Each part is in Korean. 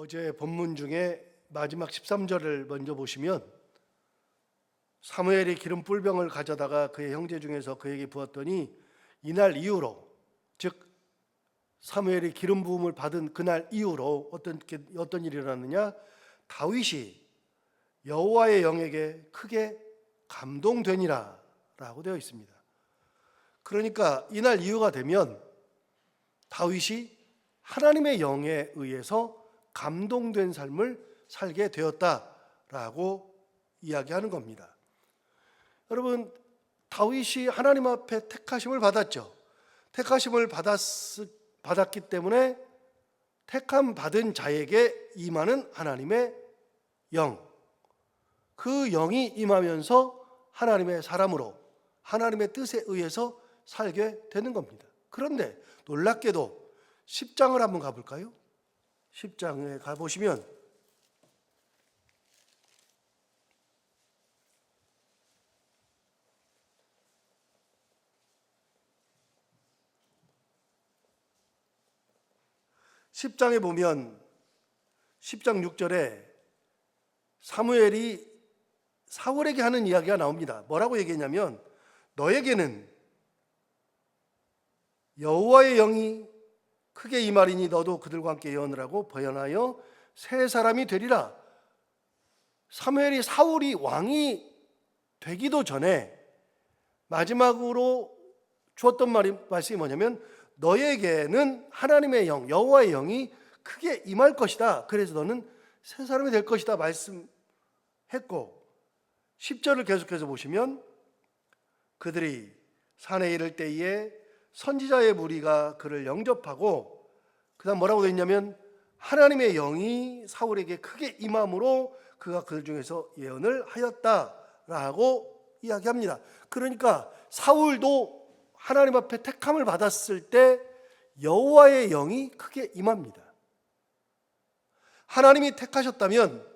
어제 본문 중에 마지막 13절을 먼저 보시면 사무엘이 기름 뿔병을 가져다가 그의 형제 중에서 그에게 부었더니 이날 이후로 즉 사무엘이 기름 부음을 받은 그날 이후로 어떤 게- 어떤 일이 일어났느냐 다윗이 여호와의 영에게 크게 감동되니라라고 되어 있습니다. 그러니까 이날 이후가 되면 다윗이 하나님의 영에 의해서 감동된 삶을 살게 되었다라고 이야기하는 겁니다. 여러분 다윗이 하나님 앞에 택하심을 받았죠. 택하심을 받았, 받았기 때문에 택함 받은 자에게 임하는 하나님의 영. 그 영이 임하면서 하나님의 사람으로 하나님의 뜻에 의해서 살게 되는 겁니다. 그런데 놀랍게도 10장을 한번 가볼까요? 10장에 가보시면 십장에 보면 10장 6절에 사무엘이 사울에게 하는 이야기가 나옵니다. 뭐라고 얘기했냐면 너에게는 여호와의 영이 크게 임하리니 너도 그들과 함께 예언을 버연하여 새 사람이 되리라. 사무엘이 사울이 왕이 되기도 전에 마지막으로 주었던 말이 말씀이 뭐냐면 너에게는 하나님의 영, 여호와의 영이 크게 임할 것이다. 그래서 너는 새 사람이 될 것이다 말씀했고 10절을 계속해서 보시면 그들이 산에 이를 때에 선지자의 무리가 그를 영접하고 그다음 뭐라고 되어 있냐면 하나님의 영이 사울에게 크게 임함으로 그가 그 중에서 예언을 하였다라고 이야기합니다. 그러니까 사울도 하나님 앞에 택함을 받았을 때 여호와의 영이 크게 임합니다. 하나님이 택하셨다면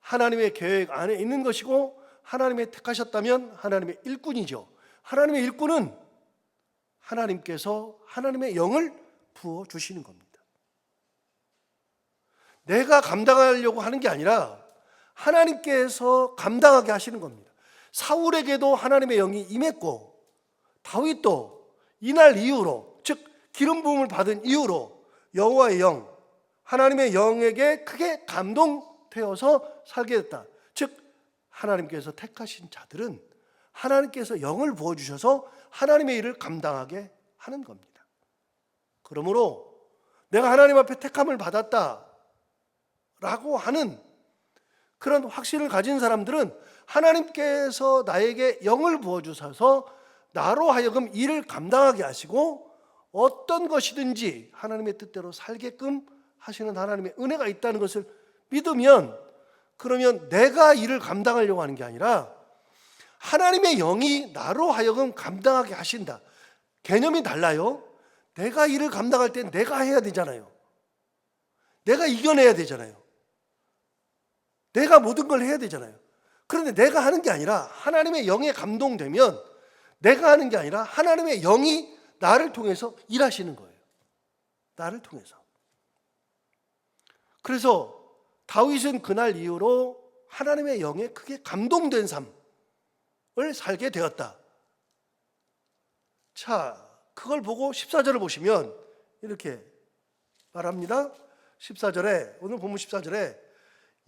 하나님의 계획 안에 있는 것이고 하나님의 택하셨다면 하나님의 일꾼이죠. 하나님의 일꾼은 하나님께서 하나님의 영을 부어 주시는 겁니다. 내가 감당하려고 하는 게 아니라 하나님께서 감당하게 하시는 겁니다. 사울에게도 하나님의 영이 임했고 다윗도 이날 이후로 즉 기름 부음을 받은 이후로 여호와의 영 하나님의 영에게 크게 감동되어서 살게 됐다. 즉 하나님께서 택하신 자들은 하나님께서 영을 부어 주셔서 하나님의 일을 감당하게 하는 겁니다. 그러므로 내가 하나님 앞에 택함을 받았다 라고 하는 그런 확신을 가진 사람들은 하나님께서 나에게 영을 부어 주셔서 나로 하여금 일을 감당하게 하시고 어떤 것이든지 하나님의 뜻대로 살게끔 하시는 하나님의 은혜가 있다는 것을 믿으면 그러면 내가 일을 감당하려고 하는 게 아니라 하나님의 영이 나로 하여금 감당하게 하신다. 개념이 달라요. 내가 일을 감당할 때 내가 해야 되잖아요. 내가 이겨내야 되잖아요. 내가 모든 걸 해야 되잖아요. 그런데 내가 하는 게 아니라 하나님의 영에 감동되면 내가 하는 게 아니라 하나님의 영이 나를 통해서 일하시는 거예요. 나를 통해서. 그래서 다윗은 그날 이후로 하나님의 영에 크게 감동된 삶 을 살게 되었다. 자, 그걸 보고 14절을 보시면 이렇게 말합니다. 14절에 오늘 본문 14절에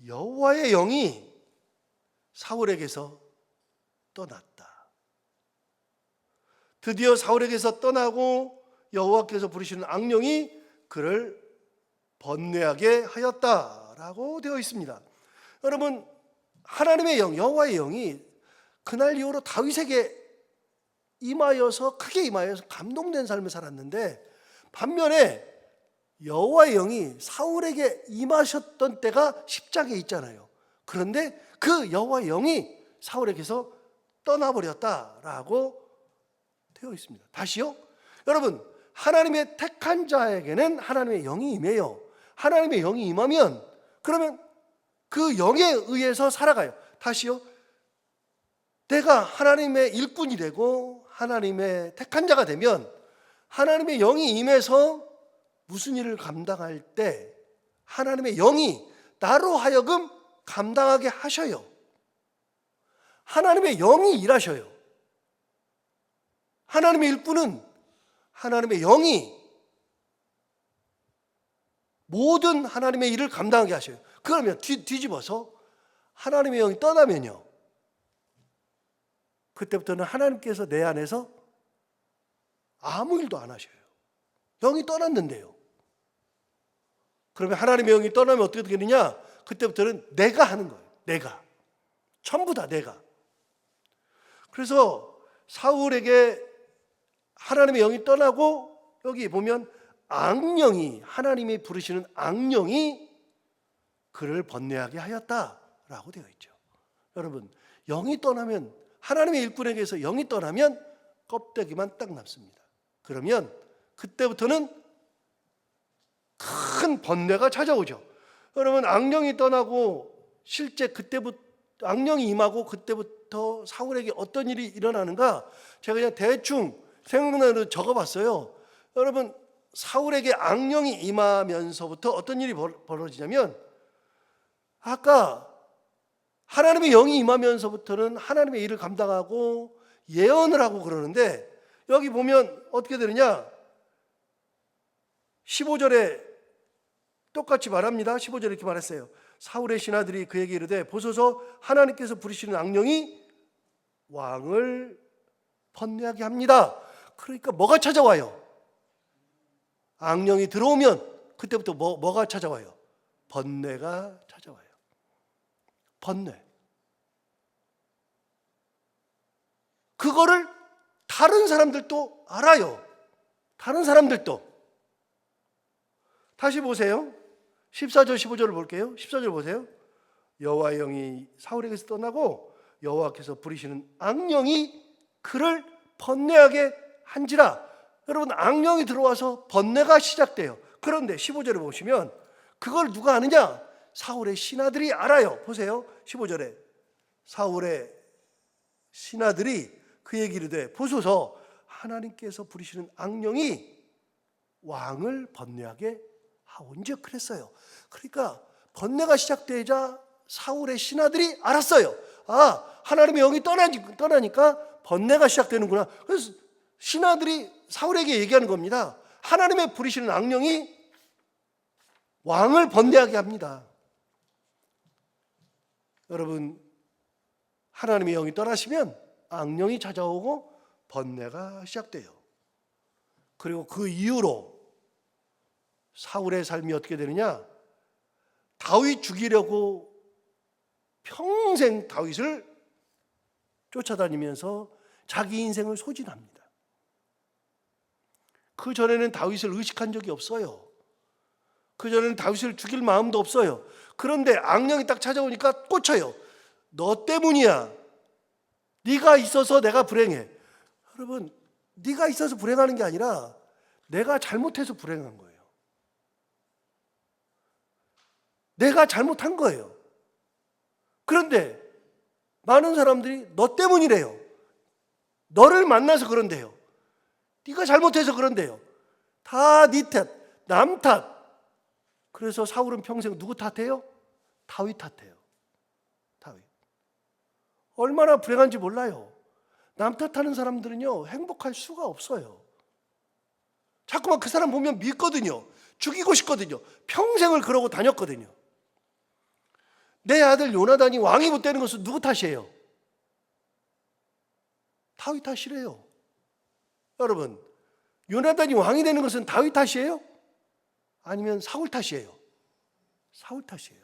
여호와의 영이 사울에게서 떠났다. 드디어 사울에게서 떠나고 여호와께서 부르시는 악령이 그를 번뇌하게 하였다라고 되어 있습니다. 여러분 하나님의 영 여호와의 영이 그날 이후로 다윗에게 임하여서 크게 임하여서 감동된 삶을 살았는데 반면에 여호와의 영이 사울에게 임하셨던 때가 10장에 있잖아요. 그런데 그 여호와의 영이 사울에게서 떠나버렸다라고 되어 있습니다. 다시요. 여러분 하나님의 택한 자에게는 하나님의 영이 임해요. 하나님의 영이 임하면 그러면 그 영에 의해서 살아가요. 다시요. 내가 하나님의 일꾼이 되고 하나님의 택한 자가 되면 하나님의 영이 임해서 무슨 일을 감당할 때 하나님의 영이 나로 하여금 감당하게 하셔요. 하나님의 영이 일하셔요. 하나님의 일꾼은 하나님의 영이 모든 하나님의 일을 감당하게 하셔요. 그러면 뒤, 뒤집어서 하나님의 영이 떠나면요. 그때부터는 하나님께서 내 안에서 아무 일도 안 하셔요. 영이 떠났는데요. 그러면 하나님의 영이 떠나면 어떻게 되느냐? 그때부터는 내가 하는 거예요. 내가. 전부 다 내가. 그래서 사울에게 하나님의 영이 떠나고 여기 보면 악령이 하나님이 부르시는 악령이 그를 번뇌하게 하였다라고 되어 있죠. 여러분, 영이 떠나면 하나님의 일꾼에게서 영이 떠나면 껍데기만 딱 남습니다. 그러면 그때부터는 큰 번뇌가 찾아오죠. 여러분 악령이 떠나고 실제 그때부터 악령이 임하고 그때부터 사울에게 어떤 일이 일어나는가 제가 그냥 대충 생각나는 적어봤어요. 여러분 사울에게 악령이 임하면서부터 어떤 일이 벌- 벌어지냐면 아까 하나님의 영이 임하면서부터는 하나님의 일을 감당하고 예언을 하고 그러는데 여기 보면 어떻게 되느냐 15절에 똑같이 말합니다. 15절에 이렇게 말했어요. 사울의 신하들이 그에게 이르되 보소서 하나님께서 부르시는 악령이 왕을 번뇌하게 합니다. 그러니까 뭐가 찾아와요? 악령이 들어오면 그때부터 뭐, 뭐가 찾아와요? 번뇌가 찾아와요. 번뇌. 그거를 다른 사람들도 알아요. 다른 사람들도. 다시 보세요. 14절 15절을 볼게요. 14절 보세요. 여호와의 영이 사울에게서 떠나고 여호와께서 부리시는 악령이 그를 번뇌하게 한지라. 여러분 악령이 들어와서 번뇌가 시작돼요. 그런데 15절에 보시면 그걸 누가 아느냐? 사울의 신하들이 알아요. 보세요. 15절에 사울의 신하들이 그 얘기를 돼 보소서 하나님께서 부리시는 악령이 왕을 번뇌하게 하온즉 그랬어요. 그러니까 번뇌가 시작되자 사울의 신하들이 알았어요. 아 하나님의 영이 떠나니, 떠나니까 번뇌가 시작되는구나. 그래서 신하들이 사울에게 얘기하는 겁니다. 하나님의 부리시는 악령이 왕을 번뇌하게 합니다. 여러분 하나님의 영이 떠나시면 악령이 찾아오고 번뇌가 시작돼요. 그리고 그 이후로 사울의 삶이 어떻게 되느냐? 다윗 죽이려고 평생 다윗을 쫓아다니면서 자기 인생을 소진합니다. 그 전에는 다윗을 의식한 적이 없어요. 그 전에는 다윗을 죽일 마음도 없어요. 그런데 악령이 딱 찾아오니까 꽂혀요. 너 때문이야. 네가 있어서 내가 불행해. 여러분, 네가 있어서 불행하는 게 아니라 내가 잘못해서 불행한 거예요. 내가 잘못한 거예요. 그런데 많은 사람들이 너 때문이래요. 너를 만나서 그런데요. 네가 잘못해서 그런데요. 다 네 탓, 남 탓. 그래서 사울은 평생 누구 탓해요? 다윗 탓해요. 얼마나 불행한지 몰라요. 남 탓하는 사람들은요 행복할 수가 없어요. 자꾸만 그 사람 보면 믿거든요. 죽이고 싶거든요. 평생을 그러고 다녔거든요. 내 아들 요나단이 왕이 못 되는 것은 누구 탓이에요? 다윗 탓이래요. 여러분, 요나단이 왕이 되는 것은 다윗 탓이에요? 아니면 사울 탓이에요? 사울 탓이에요.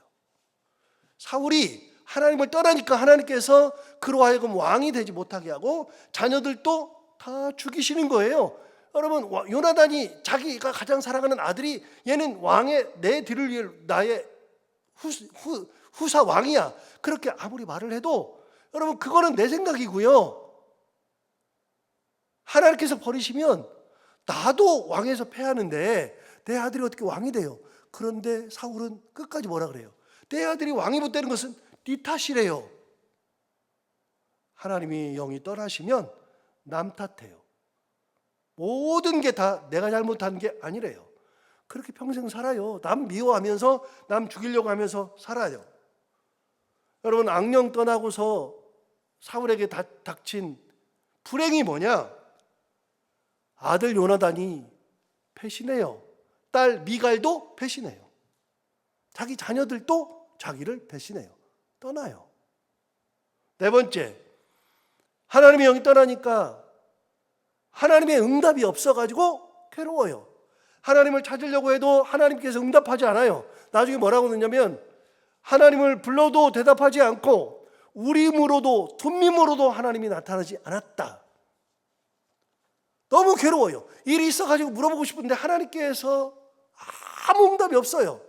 사울이 하나님을 떠나니까 하나님께서 그로 하여금 왕이 되지 못하게 하고 자녀들도 다 죽이시는 거예요. 여러분 요나단이 자기가 가장 사랑하는 아들이 얘는 왕의 내 뒤를 위해 나의 후, 후, 후사 왕이야. 그렇게 아무리 말을 해도 여러분 그거는 내 생각이고요. 하나님께서 버리시면 나도 왕에서 패하는데 내 아들이 어떻게 왕이 돼요? 그런데 사울은 끝까지 뭐라 그래요? 내 아들이 왕이 못 되는 것은 네 탓이래요. 하나님이 영이 떠나시면 남 탓해요. 모든 게 다 내가 잘못한 게 아니래요. 그렇게 평생 살아요. 남 미워하면서 남 죽이려고 하면서 살아요. 여러분 악령 떠나고서 사울에게 다- 닥친 불행이 뭐냐? 아들 요나단이 배신해요. 딸 미갈도 배신해요. 자기 자녀들도 자기를 배신해요. 떠나요. 네 번째, 하나님의 영이 떠나니까 하나님의 응답이 없어가지고 괴로워요. 하나님을 찾으려고 해도 하나님께서 응답하지 않아요. 나중에 뭐라고 넣냐면 하나님을 불러도 대답하지 않고 우림으로도 둠밈으로도 하나님이 나타나지 않았다. 너무 괴로워요. 일이 있어가지고 물어보고 싶은데 하나님께서 아무 응답이 없어요.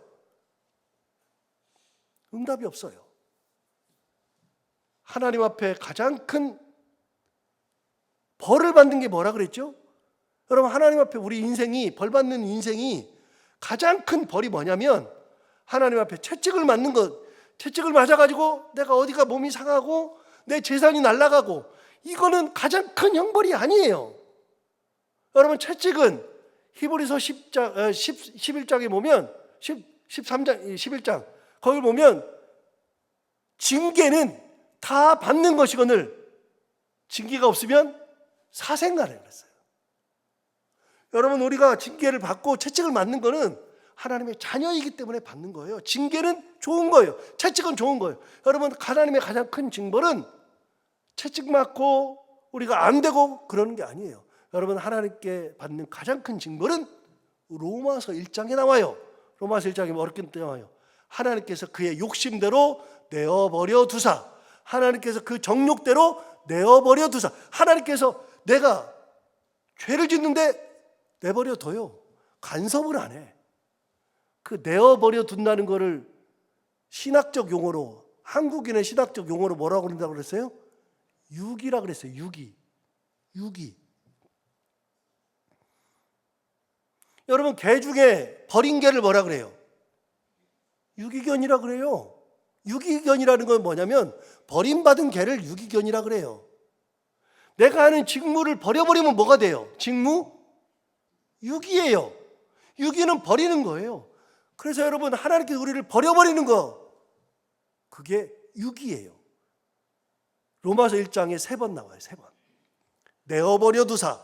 응답이 없어요. 하나님 앞에 가장 큰 벌을 받는 게 뭐라 그랬죠? 여러분 하나님 앞에 우리 인생이 벌 받는 인생이 가장 큰 벌이 뭐냐면 하나님 앞에 채찍을 맞는 것. 채찍을 맞아 가지고 내가 어디가 몸이 상하고 내 재산이 날아가고 이거는 가장 큰 형벌이 아니에요. 여러분 채찍은 히브리서 10장 10, 11장에 보면 10, 13장 11장 거기 보면 징계는 다 받는 것이거늘 징계가 없으면 사생가를 그랬어요. 여러분 우리가 징계를 받고 채찍을 맞는 거는 하나님의 자녀이기 때문에 받는 거예요. 징계는 좋은 거예요. 채찍은 좋은 거예요. 여러분 하나님의 가장 큰 징벌은 채찍 맞고 우리가 안 되고 그러는 게 아니에요. 여러분 하나님께 받는 가장 큰 징벌은 로마서 1장에 나와요. 로마서 1장에 어렵게 나와요. 하나님께서 그의 욕심대로 내어 버려 두사. 하나님께서 그 정욕대로 내어버려 두사. 하나님께서 내가 죄를 짓는데 내버려 둬요. 간섭을 안 해. 그 내어버려 둔다는 거를 신학적 용어로 한국인의 신학적 용어로 뭐라고 그런다고 그랬어요? 유기라 그랬어요. 유기. 유기. 여러분 개 중에 버린 개를 뭐라 그래요? 유기견이라 그래요. 유기견이라는 건 뭐냐면 버림받은 개를 유기견이라 그래요. 내가 하는 직무를 버려버리면 뭐가 돼요? 직무? 유기예요. 유기는 버리는 거예요. 그래서 여러분 하나님께서 우리를 버려버리는 거 그게 유기예요. 로마서 1장에 세 번 나와요. 세 번. 내어버려 두사,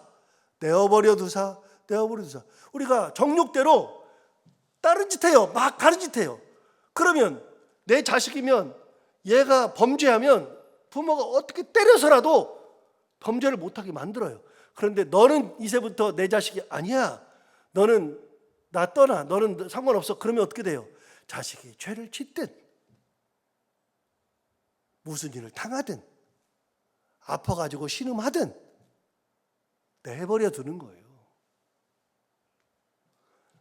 내어버려 두사, 내어버려 두사. 우리가 정욕대로 다른 짓 해요. 막 다른 짓 해요. 그러면 내 자식이면 얘가 범죄하면 부모가 어떻게 때려서라도 범죄를 못하게 만들어요. 그런데 너는 이제부터 내 자식이 아니야. 너는 나 떠나. 너는 상관없어. 그러면 어떻게 돼요? 자식이 죄를 짓든 무슨 일을 당하든 아파가지고 신음하든 내버려 두는 거예요.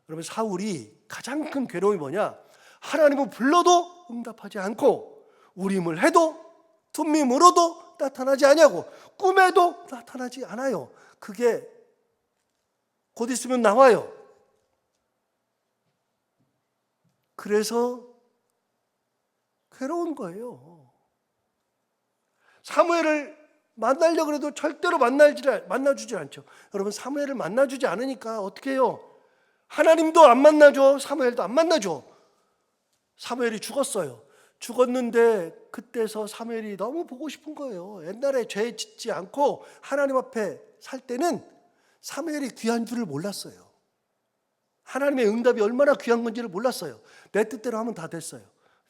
여러분 사울이 가장 큰 괴로움이 뭐냐? 하나님을 불러도 응답하지 않고 우림을 해도 둠밈으로도 나타나지 않냐고 꿈에도 나타나지 않아요. 그게 곧 있으면 나와요. 그래서 괴로운 거예요. 사무엘을 만나려고 해도 절대로 만나주지 않죠. 여러분, 사무엘을 만나주지 않으니까 어떻게 해요? 하나님도 안 만나줘. 사무엘도 안 만나줘. 사무엘이 죽었어요. 죽었는데 그때서 사무엘이 너무 보고 싶은 거예요. 옛날에 죄 짓지 않고 하나님 앞에 살 때는 사무엘이 귀한 줄을 몰랐어요. 하나님의 응답이 얼마나 귀한 건지를 몰랐어요. 내 뜻대로 하면 다 됐어요.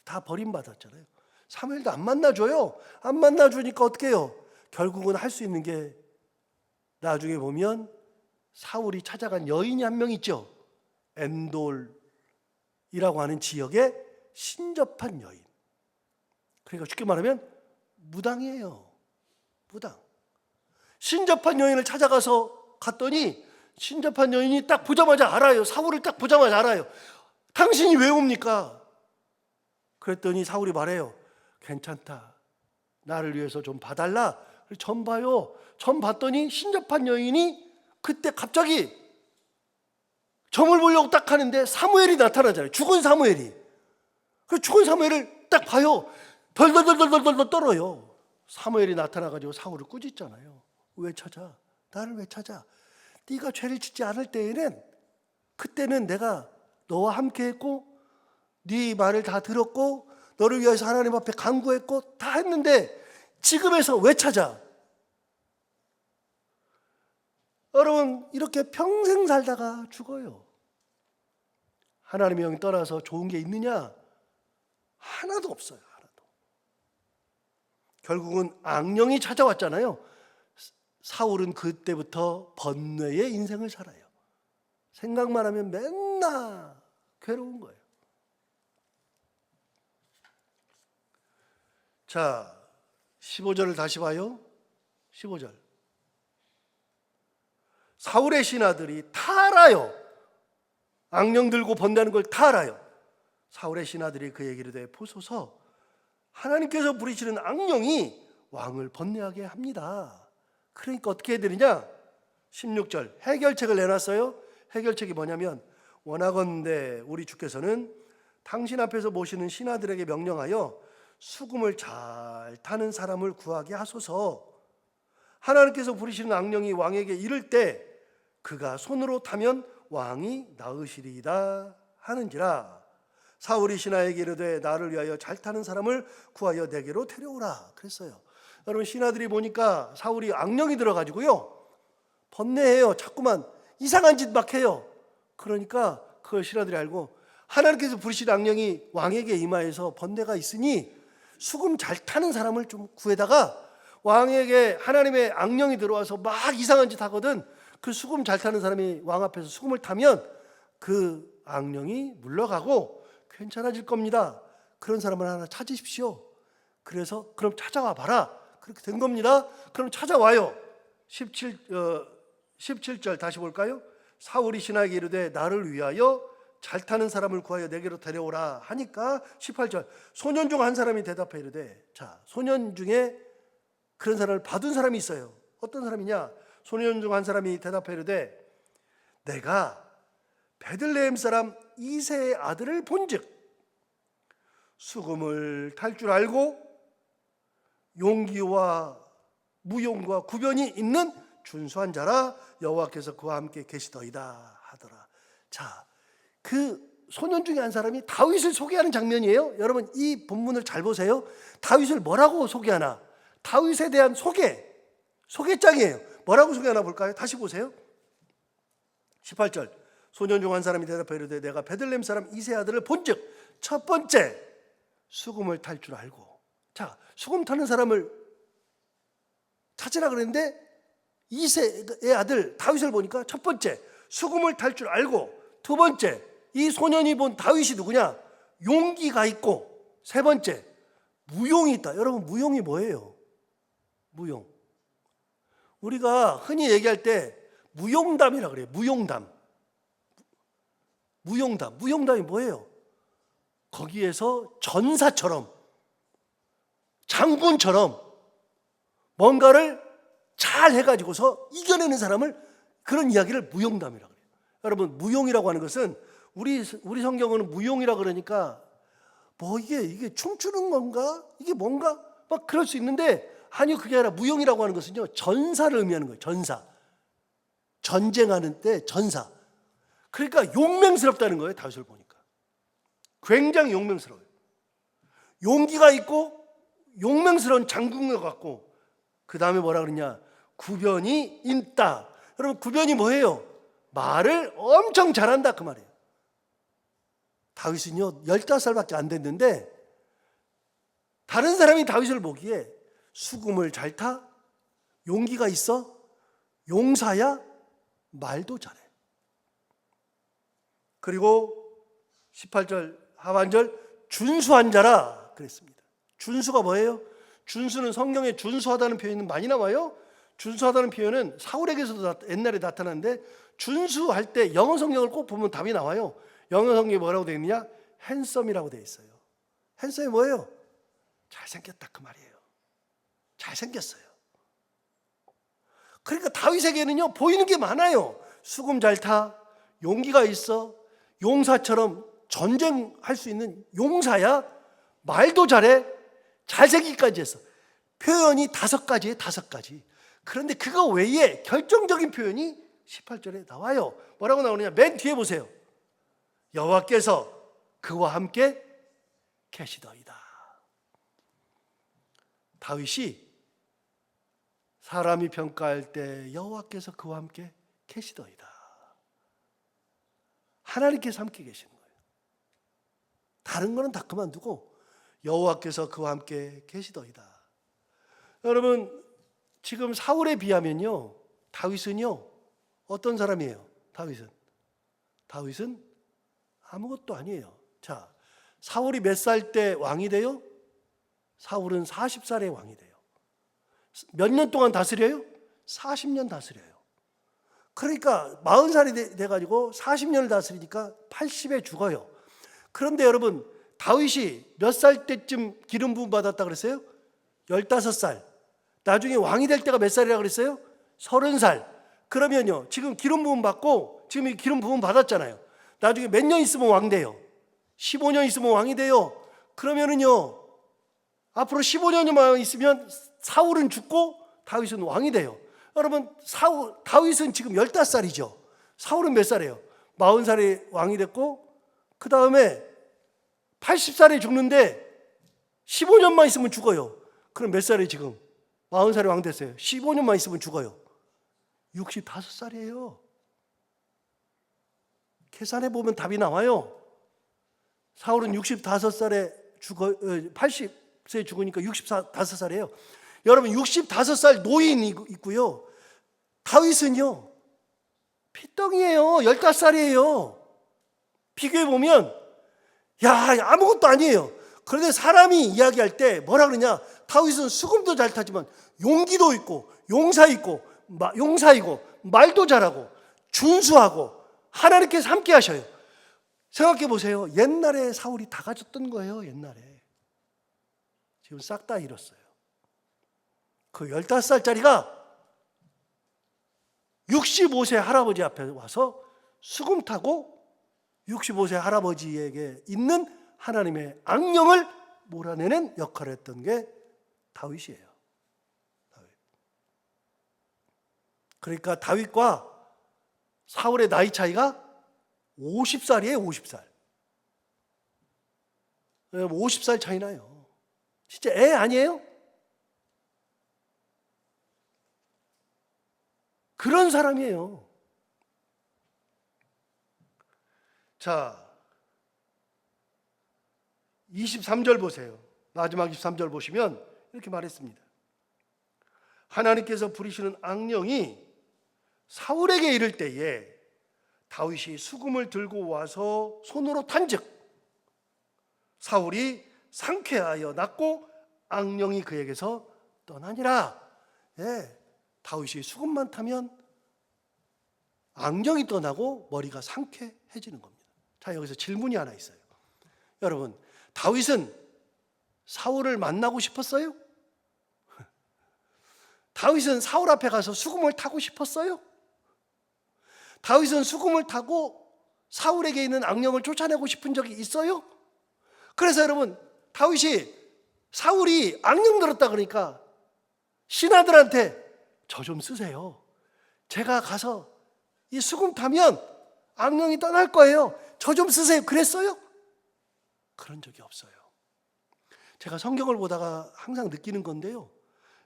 다 버림받았잖아요. 사무엘도 안 만나줘요. 안 만나주니까 어떻게 해요? 결국은 할 수 있는 게 나중에 보면 사울이 찾아간 여인이 한 명 있죠. 엔돌이라고 하는 지역에 신접한 여인. 그러니까 쉽게 말하면 무당이에요. 무당. 신접한 여인을 찾아가서 갔더니 신접한 여인이 딱 보자마자 알아요. 사울을 딱 보자마자 알아요. 당신이 왜 옵니까? 그랬더니 사울이 말해요. 괜찮다. 나를 위해서 좀 봐달라. 전 봐요. 전 봤더니 신접한 여인이 그때 갑자기 점을 보려고 딱 하는데 사무엘이 나타나잖아요. 죽은 사무엘이. 그 죽은 사무엘을 딱 봐요. 덜덜덜덜덜덜 떨어요. 사무엘이 나타나가지고 사울을 꾸짖잖아요. 왜 찾아? 나를 왜 찾아? 네가 죄를 짓지 않을 때에는 그때는 내가 너와 함께했고 네 말을 다 들었고 너를 위해서 하나님 앞에 간구했고 다 했는데 지금에서 왜 찾아? 여러분 이렇게 평생 살다가 죽어요. 하나님의 영이 떠나서 좋은 게 있느냐? 하나도 없어요. 하나도. 결국은 악령이 찾아왔잖아요. 사울은 그때부터 번뇌의 인생을 살아요. 생각만 하면 맨날 괴로운 거예요. 자, 15절을 다시 봐요. 15절. 사울의 신하들이 다 알아요. 악령 들고 번다는 걸다 알아요. 사울의 신하들이 그 얘기를 돼 보소서 하나님께서 부리시는 악령이 왕을 번뇌하게 합니다. 그러니까 어떻게 해야 되느냐? 16절 해결책을 내놨어요. 해결책이 뭐냐면 원하건대 우리 주께서는 당신 앞에서 모시는 신하들에게 명령하여 수금을 잘 타는 사람을 구하게 하소서. 하나님께서 부리시는 악령이 왕에게 이를 때 그가 손으로 타면 왕이 나으시리이다 하는지라. 사울이 신하에게 이르되 나를 위하여 잘 타는 사람을 구하여 내게로 데려오라 그랬어요. 여러분 신하들이 보니까 사울이 악령이 들어가지고요 번뇌해요. 자꾸만 이상한 짓 막 해요. 그러니까 그걸 신하들이 알고 하나님께서 부르신 악령이 왕에게 임하여서 번뇌가 있으니 수금 잘 타는 사람을 좀 구해다가 왕에게 하나님의 악령이 들어와서 막 이상한 짓 하거든. 그 수금 잘 타는 사람이 왕 앞에서 수금을 타면 그 악령이 물러가고 괜찮아질 겁니다. 그런 사람을 하나 찾으십시오. 그래서 그럼 찾아와 봐라. 그렇게 된 겁니다. 그럼 찾아와요. 17, 어, 17절 다시 볼까요? 사울이 신하에게 이르되 나를 위하여 잘 타는 사람을 구하여 내게로 데려오라 하니까 18절 소년 중 한 사람이 대답해 이르되 자 소년 중에 그런 사람을 받은 사람이 있어요. 어떤 사람이냐? 소년 중 한 사람이 대답해 이르되 내가 베들레헴 사람 이세의 아들을 본즉 수금을 탈 줄 알고 용기와 무용과 구변이 있는 준수한 자라 여호와께서 그와 함께 계시더이다 하더라. 자, 그 소년 중에 한 사람이 다윗을 소개하는 장면이에요. 여러분 이 본문을 잘 보세요. 다윗을 뭐라고 소개하나? 다윗에 대한 소개, 소개장이에요. 뭐라고 소개하나 볼까요? 다시 보세요. 18절. 소년 중 한 사람이 대답하여 이르되 내가 베들레헴 사람 이세 아들을 본즉 첫 번째 수금을 탈 줄 알고 자 수금 타는 사람을 찾으라 그랬는데 이세의 아들 다윗을 보니까 첫 번째 수금을 탈 줄 알고 두 번째 이 소년이 본 다윗이 누구냐? 용기가 있고 세 번째 무용이 있다. 여러분 무용이 뭐예요? 무용. 우리가 흔히 얘기할 때 무용담이라 그래요. 무용담 무용담. 무용담이 뭐예요? 거기에서 전사처럼 장군처럼 뭔가를 잘 해가지고서 이겨내는 사람을 그런 이야기를 무용담이라고 그래요. 여러분 무용이라고 하는 것은 우리 우리 성경은 무용이라 그러니까 뭐 이게 이게 춤추는 건가? 이게 뭔가? 막 그럴 수 있는데 아니요 그게 아니라 무용이라고 하는 것은요 전사를 의미하는 거예요. 전사. 전쟁하는 때 전사 그러니까 용맹스럽다는 거예요. 다윗을 보니까 굉장히 용맹스러워요. 용기가 있고 용맹스러운 장군과 같고 그 다음에 뭐라 그러냐 구변이 있다. 여러분 구변이 뭐예요? 말을 엄청 잘한다 그 말이에요. 다윗은요 15살밖에 안 됐는데 다른 사람이 다윗을 보기에 수금을 잘 타? 용기가 있어? 용사야? 말도 잘해. 그리고 18절 하반절 준수한 자라 그랬습니다. 준수가 뭐예요? 준수는 성경에 준수하다는 표현이 많이 나와요. 준수하다는 표현은 사울에게서도 옛날에 나타났는데 준수할 때 영어 성경을 꼭 보면 답이 나와요. 영어 성경에 뭐라고 되어 있느냐? 핸섬이라고 되어 있어요. 핸섬이 뭐예요? 잘생겼다 그 말이에요. 잘생겼어요. 그러니까 다윗에게는요 보이는 게 많아요. 수금 잘 타, 용기가 있어, 용사처럼 전쟁할 수 있는 용사야, 말도 잘해, 잘생기까지 했어. 표현이 다섯 가지에 다섯 가지. 그런데 그거 외에 결정적인 표현이 18절에 나와요. 뭐라고 나오느냐? 맨 뒤에 보세요. 여호와께서 그와 함께 계시더이다. 다윗이 사람이 평가할 때 여호와께서 그와 함께 계시더이다. 하나님께서 함께 계시는 거예요. 다른 거는 다 그만두고 여호와께서 그와 함께 계시더이다. 여러분 지금 사울에 비하면요 다윗은요 어떤 사람이에요? 다윗은 다윗은 아무것도 아니에요. 자 사울이 몇 살 때 왕이 돼요? 사울은 40살에 왕이 돼요. 몇 년 동안 다스려요? 40년 다스려요. 그러니까 40살이 돼 가지고 40년을 다스리니까 80에 죽어요. 그런데 여러분 다윗이 몇 살 때쯤 기름 부음 받았다 그랬어요? 15살. 나중에 왕이 될 때가 몇 살이라 그랬어요? 30살. 그러면요. 지금 기름 부음 받고 지금 이 기름 부음 받았잖아요. 나중에 몇 년 있으면 왕 돼요? 15년 있으면 왕이 돼요. 그러면은요. 앞으로 15년만 있으면 사울은 죽고 다윗은 왕이 돼요. 여러분 사울 다윗은 지금 15살이죠. 사울은 몇 살이에요? 40살에 왕이 됐고 그 다음에 80살에 죽는데 15년만 있으면 죽어요. 그럼 몇 살에 지금? 40살에 왕 됐어요. 15년만 있으면 죽어요. 65살이에요. 계산해 보면 답이 나와요. 사울은 65살에 죽어 80세 죽으니까 65살이에요. 여러분 65살 노인이 있고요. 다윗은요. 피덩이에요. 15살이에요. 비교해 보면 야, 아무것도 아니에요. 그런데 사람이 이야기할 때 뭐라 그러냐? 다윗은 수금도 잘 타지만 용기도 있고 용사 있고 마- 용사이고 말도 잘하고 준수하고 하나님께서 함께 하셔요. 생각해 보세요. 옛날에 사울이 다 가졌던 거예요. 옛날에. 지금 싹 다 잃었어요. 그 15살짜리가 65세 할아버지 앞에 와서 수금 타고 65세 할아버지에게 있는 하나님의 악령을 몰아내는 역할을 했던 게 다윗이에요. 다윗. 그러니까 다윗과 사울의 나이 차이가 50살이에요, 50살. 50살 차이 나요. 진짜 애 아니에요? 그런 사람이에요. 자, 23절 보세요. 마지막 23절 보시면 이렇게 말했습니다. 하나님께서 부리시는 악령이 사울에게 이를 때에 다윗이 수금을 들고 와서 손으로 탄즉 사울이 상쾌하여 났고 악령이 그에게서 떠나니라. 예, 다윗이 수금만 타면 악령이 떠나고 머리가 상쾌해지는 겁니다. 자, 여기서 질문이 하나 있어요. 여러분, 다윗은 사울을 만나고 싶었어요? 다윗은 사울 앞에 가서 수금을 타고 싶었어요? 다윗은 수금을 타고 사울에게 있는 악령을 쫓아내고 싶은 적이 있어요? 그래서 여러분, 다윗이 사울이 악령 들었다 그러니까 신하들한테 저 좀 쓰세요. 제가 가서 이 수금 타면 악령이 떠날 거예요. 저 좀 쓰세요. 그랬어요? 그런 적이 없어요. 제가 성경을 보다가 항상 느끼는 건데요.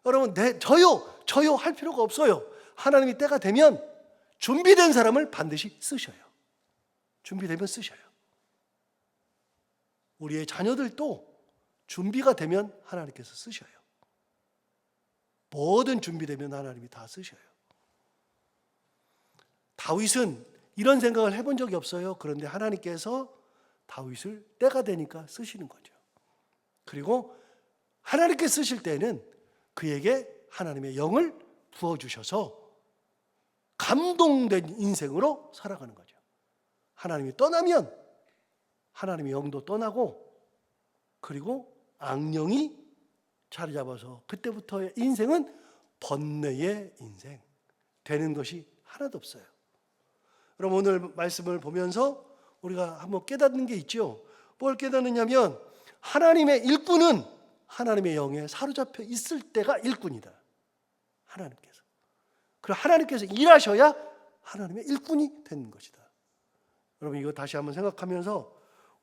여러분, 내, 저요, 저요 할 필요가 없어요. 하나님이 때가 되면 준비된 사람을 반드시 쓰셔요. 준비되면 쓰셔요. 우리의 자녀들도 준비가 되면 하나님께서 쓰셔요. 뭐든 준비되면 하나님이 다 쓰셔요. 다윗은 이런 생각을 해본 적이 없어요. 그런데 하나님께서 다윗을 때가 되니까 쓰시는 거죠. 그리고 하나님께 쓰실 때는 그에게 하나님의 영을 부어주셔서 감동된 인생으로 살아가는 거죠. 하나님이 떠나면 하나님의 영도 떠나고 그리고 악령이 자리 잡아서 그때부터의 인생은 번뇌의 인생 되는 것이 하나도 없어요. 그럼 오늘 말씀을 보면서 우리가 한번 깨닫는 게 있죠. 뭘 깨닫느냐면 하나님의 일꾼은 하나님의 영에 사로잡혀 있을 때가 일꾼이다. 하나님께서. 그리고 하나님께서 일하셔야 하나님의 일꾼이 되는 것이다. 여러분 이거 다시 한번 생각하면서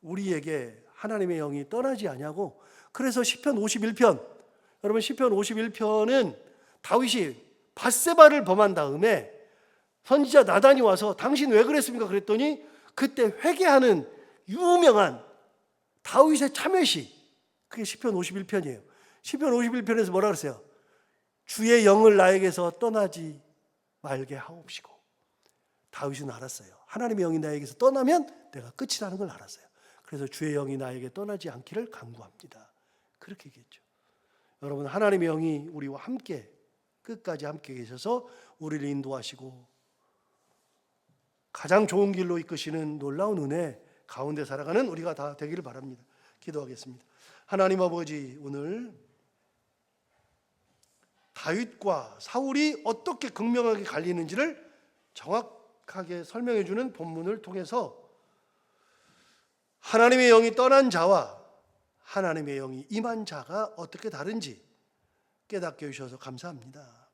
우리에게 하나님의 영이 떠나지 아니하고 그래서 시편 51편 여러분 시편 51편은 다윗이 바세바를 범한 다음에 선지자 나단이 와서 당신 왜 그랬습니까? 그랬더니 그때 회개하는 유명한 다윗의 참회시 그게 시편 51편이에요. 시편 51편에서 뭐라 그랬어요? 주의 영을 나에게서 떠나지 말게 하옵시고 다윗은 알았어요. 하나님의 영이 나에게서 떠나면 내가 끝이라는 걸 알았어요. 그래서 주의 영이 나에게 떠나지 않기를 간구합니다. 그렇게 얘기했죠. 여러분 하나님의 영이 우리와 함께 끝까지 함께 계셔서 우리를 인도하시고 가장 좋은 길로 이끄시는 놀라운 은혜 가운데 살아가는 우리가 다 되기를 바랍니다. 기도하겠습니다. 하나님 아버지 오늘 다윗과 사울이 어떻게 극명하게 갈리는지를 정확하게 설명해 주는 본문을 통해서 하나님의 영이 떠난 자와 하나님의 영이 임한 자가 어떻게 다른지 깨닫게 해 주셔서 감사합니다.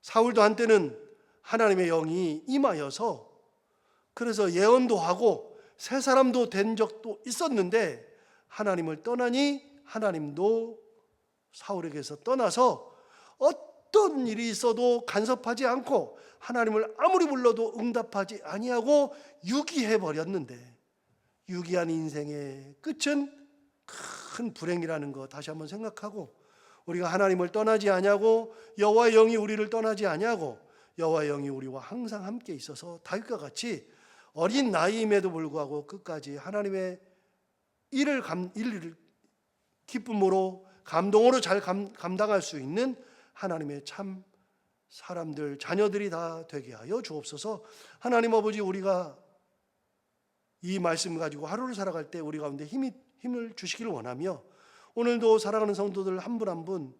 사울도 한때는 하나님의 영이 임하여서 그래서 예언도 하고 새 사람도 된 적도 있었는데 하나님을 떠나니 하나님도 사울에게서 떠나서 어떤 일이 있어도 간섭하지 않고 하나님을 아무리 불러도 응답하지 아니하고 유기해 버렸는데 유기한 인생의 끝은 큰 불행이라는 거 다시 한번 생각하고 우리가 하나님을 떠나지 아니하고 여호와 의 영이 우리를 떠나지 아니하고 여호와 의 영이 우리와 항상 함께 있어서 다윗과 같이 어린 나이임에도 불구하고 끝까지 하나님의 일을 감, 일을 기쁨으로 감동으로 잘 감, 감당할 수 있는 하나님의 참 사람들 자녀들이 다 되게 하여 주옵소서. 하나님 아버지 우리가 이 말씀 가지고 하루를 살아갈 때 우리 가운데 힘이 힘을 주시기를 원하며 오늘도 살아가는 성도들 한 분 한 분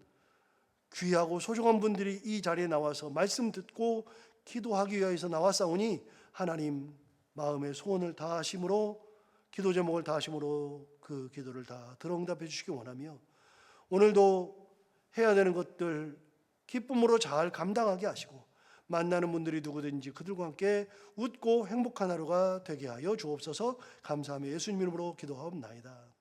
귀하고 소중한 분들이 이 자리에 나와서 말씀 듣고 기도하기 위해서 나왔사오니 하나님 마음의 소원을 다하심으로 기도 제목을 다하심으로 그 기도를 다 들어응답해 주시기 원하며 오늘도 해야 되는 것들 기쁨으로 잘 감당하게 하시고 만나는 분들이 누구든지 그들과 함께 웃고 행복한 하루가 되게 하여 주옵소서 감사하며 예수님 이름으로 기도하옵나이다.